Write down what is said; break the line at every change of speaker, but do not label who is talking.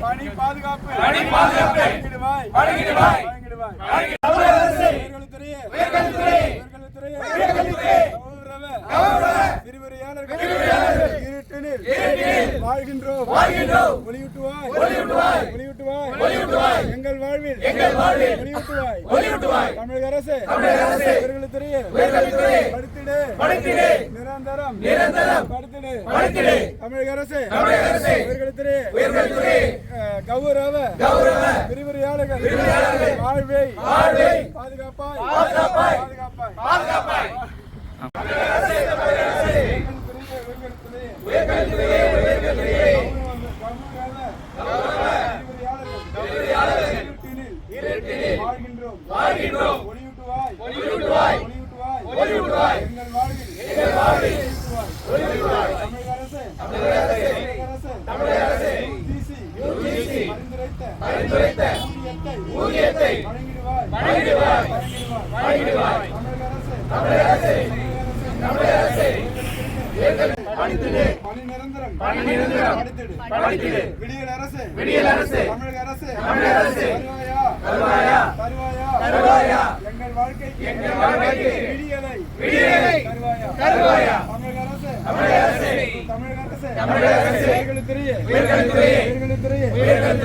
பணி பாதுகாப்பு
பணி பாதுகாப்பு
வழங்கிடுவாய்
வழங்கிடுவாய்.
வழங்கிடுவாய்
தமிழக
இருட்டினில் வாழ்கின்றோம்.
வாழ்கின்றோம்.
ஒளியூட்டுவாய்
ஒளியூட்டுவாய்.
ஒளியூட்டுவாய்
ஒளியூட்டுவாய்.
எங்கள் வாழ்வில்.
எங்கள் வாழ்வில்.
ஒளியூட்டுவாய்
ஒளியூட்டுவாய்.
தமிழக அரசு.
தமிழக அரசு.
உயர்கல்வித்துறையே.
உயர்கல்வித்துறையே
படுத்திடு.
படுத்திடு.
நிரந்தரம்.
நிரந்தரம்.
படுத்திடு.
படுத்திடு.
தமிழக அரசு.
தமிழக அரசு.
உயர்கல்வித்துறையே
உயர்கல்வித்துறையே
அஹ், கௌரவ.
கௌரவ.
விரிவுரையாளர்கள்.
விரிவுரையாளர்கள்.
வாழ்வை.
வாழ்வை.
பாதுகாப்பாய்.
பாதுகாப்பாய்.
பாதுகாப்பாய்.
பாதுகாப்பாய்.
உயர்கல்வித்துறையே, உயர்கல்வித்துறையே.
உயர்கல்வித்துறையே உயர்கல்வித்துறையே
கௌரவ விரிவுரையாளர்கள் இருட்டினில் வாழ்கின்றோம்.
வாழ்கின்றோம்.
ஒளியூட்டுவாய்.
ஒளியூட்டுவாய்.
ஒளியூட்டுவாய்.
ஒளியூட்டுவாய்.
எங்கள் வாழ்வில்.
எங்கள் வாழ்வில்.
ஒளியூட்டுவாய். தமிழக அரசு.
தமிழக அரசு.
தமிழக அரசு.
தமிழக அரசு.
UGC
UGC
பரிந்துரைத்த.
பரிந்துரைத்த.
ஊதியத்தை
ஊதியத்தை
வழங்கிடுவாய்.
வழங்கிடுவாய்.
வழங்கிடுவாய்.
வழங்கிடுவாய்.
தமிழக அரசு.
தமிழக அரசு.
தமிழக அரசு.
தமிழக அரசு படித்திடு
பணி நிரந்தரம்.
பணி நிரந்தரம்.
படித்திடு
படித்திடு.
விடியல் அரசு.
விடியல் அரசு.
தமிழக அரசு.
தமிழக அரசு.
தருவாயா
தருவாயா
எங்கள் வாழ்க்கை
எங்கள் வாழ்க்கைக்கு
விடியலை.
விடியலை.
தருவாயா
தருவாயா
தமிழக அரசு.
தமிழக அரசு.
தமிழக அரசு.
தமிழக அரசு. வீரர்கள்